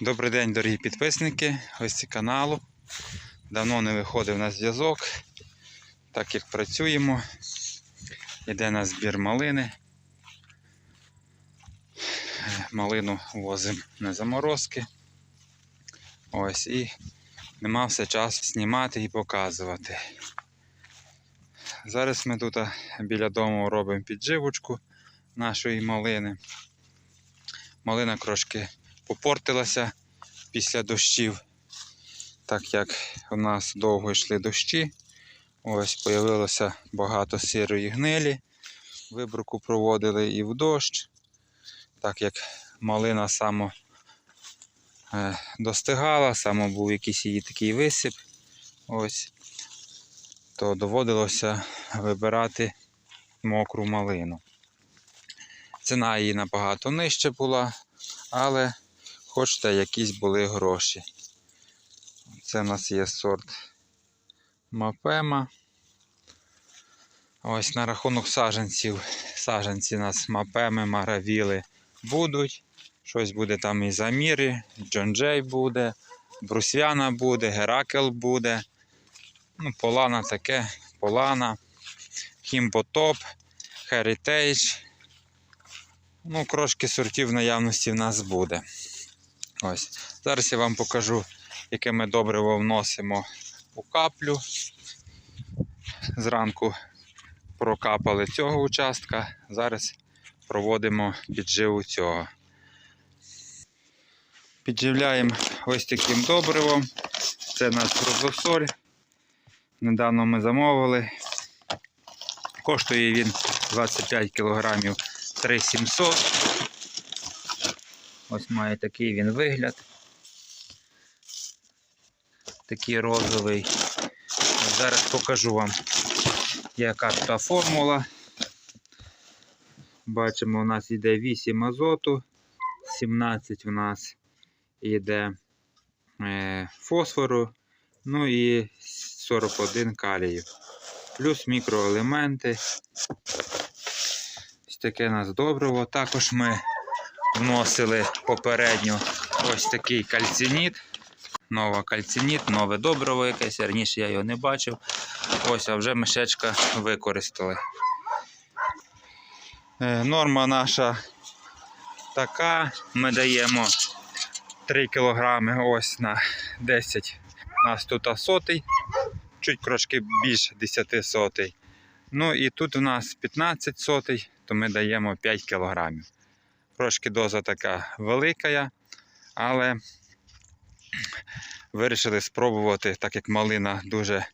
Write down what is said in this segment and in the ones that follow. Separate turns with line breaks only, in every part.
Добрий день, дорогі підписники, гості каналу. Давно не виходив на зв'язок, так як працюємо. Йде на збір малини. Малину возимо на заморозки. Ось і нема все час знімати і показувати. Зараз ми тут біля дому робимо підживочку нашої малини. Малина трошки попортилася після дощів, так як у нас довго йшли дощі. Ось появилося багато сирої гнилі. Вибруку проводили і в дощ, так як малина само е, достигала, само був якийсь її такий висип. Ось, то доводилося вибирати мокру малину. Ціна її набагато нижче була, але хочете, якісь були гроші. Це в нас є сорт Мапема. Ось на рахунок саджанців. Саджанці у нас Мапеми, Маравіли будуть. Щось буде там і Заміри, Джон Джей буде, Брусвяна буде, Геракел буде. Ну, Полана таке, Полана, Хімботоп, Heritage. Ну, крошки сортів наявності в нас буде. Ось. Зараз я вам покажу, яке ми добриво вносимо у каплю. Зранку прокапали цього участка. Зараз проводимо підживу цього. Підживляємо ось таким добривом. Це наш прозосоль. Недавно ми замовили. Коштує він 25 кг 3700. Ось має такий він вигляд. Такий розовий. Зараз покажу вам, яка та формула. Бачимо, у нас йде 8 азоту, 17 у нас йде е, фосфору, ну і 41 калію. Плюс мікроелементи. Ось таке у нас добриво. Також ми вносили попередньо ось такий кальцініт. Нова кальцініт, нове добриво якесь. Раніше я його не бачив. Ось, а вже мішечка використали. Е, Норма наша така. Ми даємо 3 кг ось на 10. У нас сотий, чуть трошки більше 10 сотий. Ну і тут у нас 15 сотий, то ми даємо 5 кг. Трошки доза така велика, але вирішили спробувати, так як малина дуже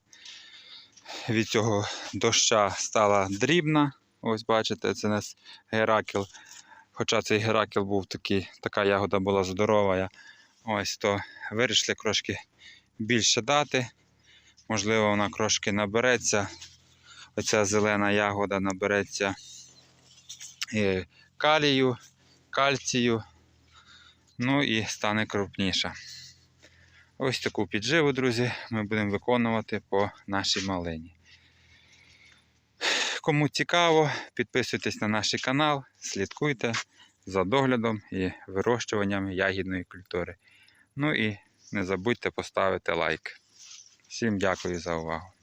від цього доща стала дрібна. Ось бачите, це у нас геракел. Хоча цей геракел був такий, така ягода була здорова. Ось то вирішили трошки більше дати. Можливо, вона трошки набереться. Оця зелена ягода набереться е, калію, кальцію, ну і стане крупніша. Ось таку підживу, друзі, ми будемо виконувати по нашій малині. Кому цікаво, підписуйтесь на наш канал, слідкуйте за доглядом і вирощуванням ягідної культури. Ну і не забудьте поставити лайк. Всім дякую за увагу.